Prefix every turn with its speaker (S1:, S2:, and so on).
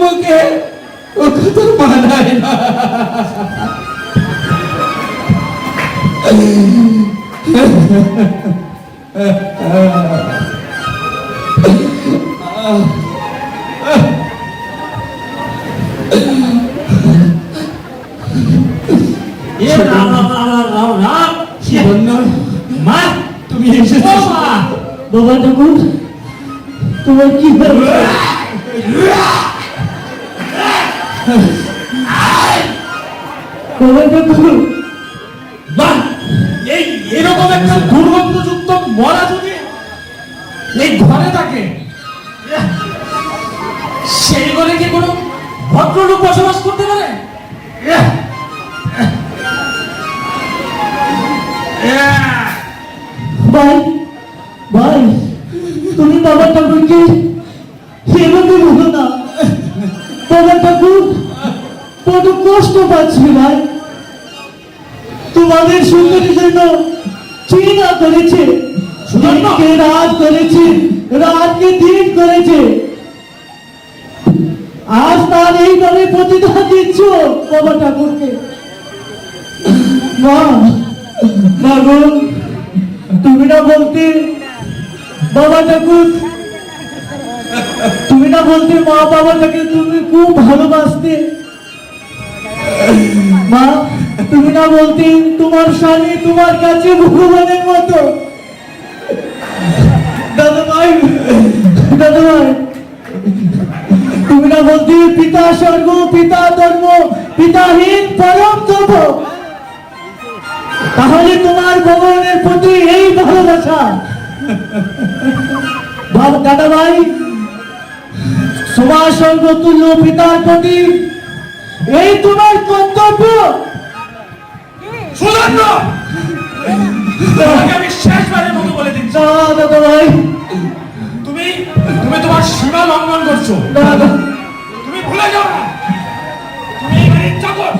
S1: মুখে কথা মানায় না।
S2: মা
S1: তুমি এসেছ।
S3: বাবা ঠাকুর তোমার কি ঠাকুর
S2: এরকম একটা দুর্গন্ধযুক্ত মরা যদি এই ঘরে থাকে সেই ঘরে কি কোনো ভদ্রলোক বসবাস করতে পারে
S3: ভাই ভাই, তুমি বাবা কষ্ট পাচ্ছি ভাই। তোমাদের সুন্দরীর জন্য চিনা করেছে দিনকে রাত করেছে রাতকে দিন করেছে। আজ তার এইভাবে প্রতিদান দিচ্ছ বাবা ঠাকুরকে। মা মা তুমি না বলতে বাবা ঠাকুর তুমি না বলতে মা বাবাটাকে তুমি খুব ভালোবাসতে। মা, তুমি না বলতে তোমার স্বামী তোমার কাছে ভগবানের মতো। দাদা ভাই দাদা ভাই তুমি না বলতে পিতা স্বর্গ, পিতা ধর্ম, পিতাহীন পরম তব তাহলে তোমার ভগবানের প্রতি এই ভালোবাসা। দাদা ভাই সবার সর্বতুল্য পিতার প্রতি এই তোমার কর্তব্য
S2: সুধান্য! তোমাকে আমি শেষবারের মতো বলে দিচ্ছি।
S3: না দাদা ভাই।
S2: তুমি তুমি তোমার সীমা লঙ্ঘন করছ।
S3: দাদা তুমি ভুলে যাও না। তুমি এখানে চাকর।